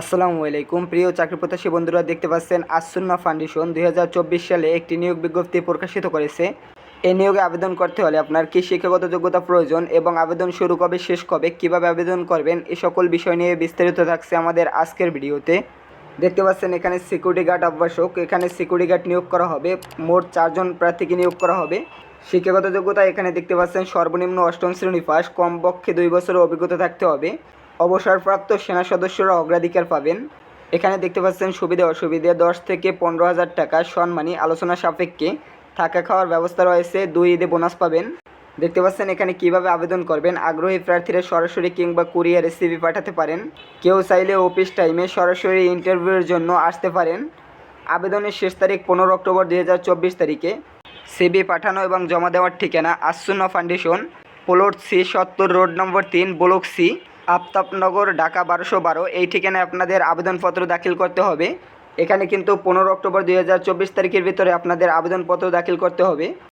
আসসালামু আলাইকুম। প্রিয় চাকরি প্রত্যাশী বন্ধুরা, দেখতে পাচ্ছেন আসুন্না ফাউন্ডেশন দুই হাজার চব্বিশ সালে একটি নিয়োগ বিজ্ঞপ্তি প্রকাশিত করেছে। এই নিয়োগে আবেদন করতে হলে আপনার কী শিক্ষাগত যোগ্যতা প্রয়োজন এবং আবেদন শুরু কবে, শেষ কবে, কীভাবে আবেদন করবেন এই সকল বিষয় নিয়ে বিস্তারিত থাকছে আমাদের আজকের ভিডিওতে। দেখতে পাচ্ছেন এখানে সিকিউরিটি গার্ড আবশ্যক। এখানে সিকিউরিটি গার্ড নিয়োগ করা হবে, মোট চারজন প্রার্থীকে নিয়োগ করা হবে। শিক্ষাগত যোগ্যতা এখানে দেখতে পাচ্ছেন সর্বনিম্ন অষ্টম শ্রেণি পাস কমপক্ষে দুই বছরের অভিজ্ঞতা থাকতে হবে। অবসরপ্রাপ্ত সেনা সদস্যরা অগ্রাধিকার পাবেন। এখানে দেখতে পাচ্ছেন সুবিধা অসুবিধে, দশ থেকে পনেরো হাজার টাকা সম্মানী আলোচনা সাপেক্ষে থাকা খাওয়ার ব্যবস্থা রয়েছে, দুই ঈদে বোনাস পাবেন। দেখতে পাচ্ছেন এখানে কীভাবে আবেদন করবেন, আগ্রহী প্রার্থীরা সরাসরি কিংবা কুরিয়ারে সিভি পাঠাতে পারেন। কেউ চাইলে অফিস টাইমে সরাসরি ইন্টারভিউয়ের জন্য আসতে পারেন। আবেদনের শেষ তারিখ পনেরো অক্টোবর দুই হাজার চব্বিশ তারিখে। সিবি পাঠানো এবং জমা দেওয়ার ঠিকানা আসুন্না ফাউন্ডেশন, প্লট সি সত্তর রোড নম্বর তিন, ব্লক সি। আফতাবনগর, ঢাকা বারোশো বারো। এই ঠিকানায় আপনাদের আবেদনপত্র দাখিল করতে হবে। এখানে কিন্তু পনেরো অক্টোবর দুই হাজার চব্বিশ তারিখের ভিতরে আপনাদের আবেদনপত্র দাখিল করতে হবে।